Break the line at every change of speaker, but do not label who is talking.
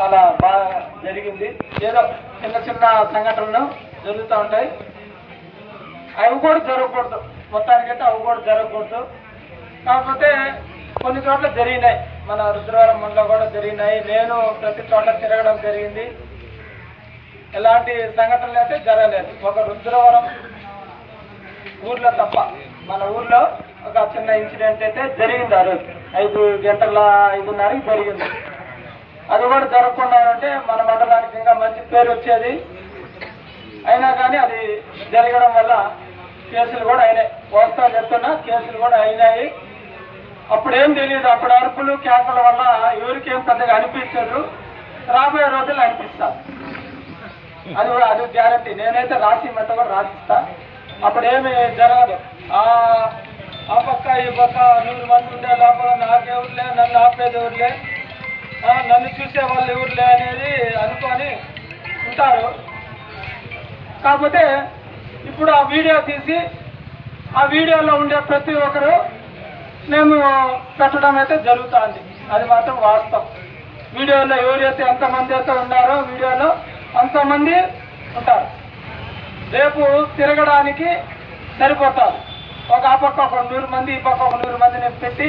చాలా బాగా జరిగింది. ఏదో చిన్న చిన్న సంఘటనలు జరుగుతూ ఉంటాయి. అవి కూడా జరగకూడదు. మొత్తానికైతే అవి కూడా జరగకూడదు. కాకపోతే కొన్ని చోట్ల జరిగినాయి. మన రుద్రవరం మండలం కూడా జరిగినాయి. నేను ప్రతి చోట తిరగడం జరిగింది. ఎలాంటి సంఘటనలు అయితే జరగలేదు. ఒక రుద్రవరం ఊర్లో తప్ప మన ఊర్లో ఒక చిన్న ఇన్సిడెంట్ అయితే జరిగింది ఆ రోజు. ఐదు గంటల ఐదున్నరకి జరిగింది. అది కూడా జరగకుండా ఉంటే మన మండలానికి ఇంకా మంచి పేరు వచ్చేది. అయినా కానీ అది జరగడం వల్ల కేసులు కూడా అయినాయి. వస్తా చెప్తున్నా కేసులు కూడా అయినాయి. అప్పుడేం తెలియదు అప్పుడు అరుపులు కేకల వల్ల ఎవరికేం పెద్దగా అనిపించదు. రాబోయే రోజుల్లో అనిపిస్తా. అది కూడా అది గ్యారంటీ నేనైతే రాసి మెట్ట కూడా రాసిస్తా. అప్పుడేమి జరగదు. ఆ పక్క ఈ పక్క నూరు మంది ఉండే లోపల నాకెవరులే నన్ను ఆపేది ఎవరులే నన్ను చూసే వాళ్ళు ఎవరులే అనేది అనుకొని ఉంటారు. కాకపోతే ఇప్పుడు ఆ వీడియో తీసి ఆ వీడియోలో ఉండే ప్రతి ఒక్కరు మేము పెట్టడం అయితే జరుగుతుంది. అది మాత్రం వాస్తవం. వీడియోలో ఎవరైతే ఎంతమంది అయితే ఉన్నారో వీడియోలో అంతమంది ఉంటారు. రేపు తిరగడానికి సరిపోతారు. ఒక ఆ పక్క ఒక నూరు మంది ఈ పక్క ఒక నూరు మందిని పెట్టి